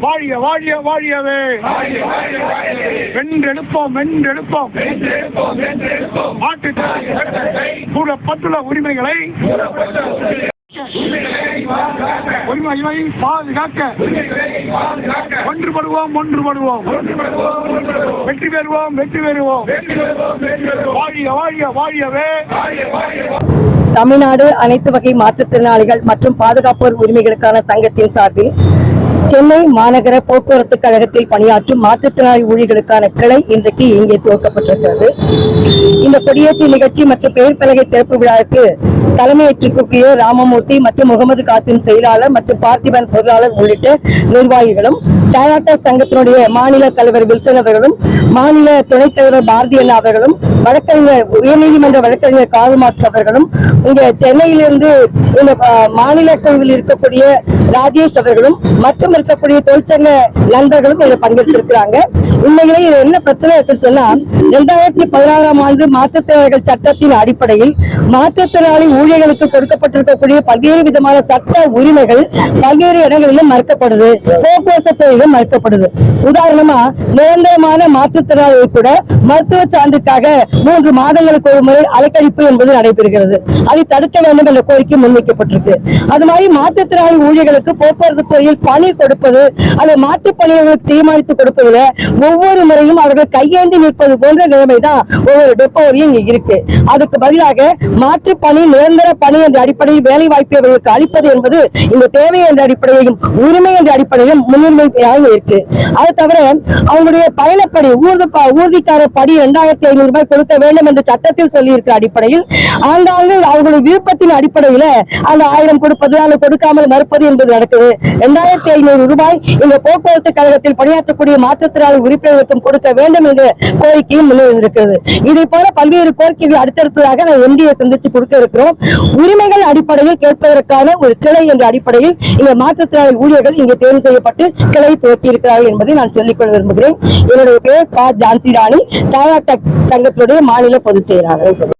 வாழிய வாழிய வாழியவே. வென்றெடுப்போம் வென்றெடுப்போம். மாட்டுக்கு கூறப்பட்டுள்ள உரிமைகளை உரிமையை பாதுகாக்க ஒன்றுபடுவோம் ஒன்றுபடுவோம். வெற்றி பெறுவோம் வெற்றி பெறுவோம். வாழிய வாழிய வாழியவே. தமிழ்நாடு அனைத்து வகை மாற்றுத்திறனாளிகள் மற்றும் பாதுகாப்போர் உரிமைகளுக்கான சங்கத்தின் சார்பில் சென்னை மாநகர போக்குவரத்து கழகத்தில் பணியாற்றும் மாற்றுத்திறனாளி ஊழியர்களுக்கான கிளை இன்றைக்கு இங்கே துவக்கப்பட்டிருக்கிறது. இந்த கொடியேற்று நிகழ்ச்சி மற்றும் பெயர் பலகை திறப்பு விழாவுக்கு தலைமையேற்றிருக்கக்கூடிய ராமமூர்த்தி மற்றும் முகமது காசிம் செயலாளர் மற்றும் பார்த்திபன் பொருளாளர் உள்ளிட்ட நிர்வாகிகளும் டயாட்டா சங்கத்தினுடைய மாநில தலைவர் வில்சன் அவர்களும் மாநில துணைத் தலைவர் பாரதி அண்ணா அவர்களும் வழக்கறிஞர் உயர்நீதிமன்ற வழக்கறிஞர் கார்ல் மார்க்ஸ் அவர்களும் இங்க சென்னையிலிருந்து இந்த மாநில குழுவில் இருக்கக்கூடிய ராஜேஷ் அவர்களும் மற்றும் இருக்கக்கூடிய தொழிற்சங்க நண்பர்களும் இதில் பங்கெடுத்திருக்கிறாங்க. உண்மையிலே இது என்ன பிரச்சனை இருக்குன்னு சொன்னா இரண்டாயிரத்தி பதினாறாம் ஆண்டு மாற்றுத்திறனாளிகள் சட்டத்தின் அடிப்படையில் மாற்றுத்திறனாளி ஊழியர்களுக்கு கொடுக்கப்பட்டிருக்கக்கூடிய பல்வேறு விதமான சட்ட உரிமைகள் பல்வேறு இடங்களிலும் மறுக்கப்படுது. போக்குவரத்து துறையிலும் மறுக்கப்படுது. உதாரணமா நிரந்தரமான மாற்றுத்திறனாளிகள் கூட மருத்துவ சான்றுக்காக மூன்று மாதங்களுக்கு ஒரு முறை அலைக்கழிப்பு என்பது நடைபெறுகிறது. அதை தடுக்க வேண்டும் என்ற கோரிக்கை முன்வைக்கப்பட்டிருக்கு. அது மாதிரி மாற்றுத்திறனாளி ஊழியர்கள் ஊழியர்களுக்கு போக்குவரத்து துறையில் பணி கொடுப்பது அதை மாற்று பணியவர்களுக்கு தீர்மானித்து கொடுப்பதில் ஒவ்வொரு முறையும் அவர்கள் கையேந்தி நிற்பது போன்ற நிலைமை தான் ஒவ்வொரு டெப்போவையும் இங்க இருக்கு. அதுக்கு பதிலாக மாற்று பணி நிரந்தர பணி என்ற அடிப்படையில் வேலை வாய்ப்பை அவர்களுக்கு அளிப்பது என்பது இந்த தேவை என்ற அடிப்படையிலும் உரிமை என்ற அடிப்படையிலும் முன்னுரிமையாக இருக்கு. அது தவிர அவங்களுடைய பயணப்படி ஊர்தி ஊர்திக்கார படி இரண்டாயிரத்தி ஐநூறு ரூபாய் கொடுக்க வேண்டும் என்று சட்டத்தில் சொல்லி இருக்கிற அடிப்படையில் ஆங்காங்கு அவங்களுடைய விருப்பத்தின் அடிப்படையில அந்த ஆயிரம் கொடுப்பது அல்லது கொடுக்காமல் மறுப்பது என்பது நடக்குது. இரண்டாயிரத்தி ஐநூறு ரூபாய் இந்த போக்குவரத்து கழகத்தில் பணியாற்றக்கூடிய மாற்றுத்திறனாளி உறுப்பினர்களுக்கும் கொடுக்க வேண்டும் என்ற கோரிக்கையும் முன்னிருக்கிறது இதை போல பல்வேறு கோரிக்கைகள் அடுத்தடுத்ததாக நான் எம்டியை சந்திச்சு கொடுக்க இருக்கிறோம். உரிமைகள் அடிப்படையில் கேட்பதற்கான ஒரு கிளை என்ற அடிப்படையில் இந்த மாற்றுத்திறனாளி ஊழியர்கள் இங்கே தேர்வு செய்யப்பட்டு கிளை துவக்கி இருக்கிறார்கள் என்பதை நான் சொல்லிக்கொள்ள விரும்புகிறேன். என்னுடைய பேர் பா. ஜான்சி ராணி. டாடா டெக் சங்கத்தினுடைய மாநில பொதுச் செயலாளர்.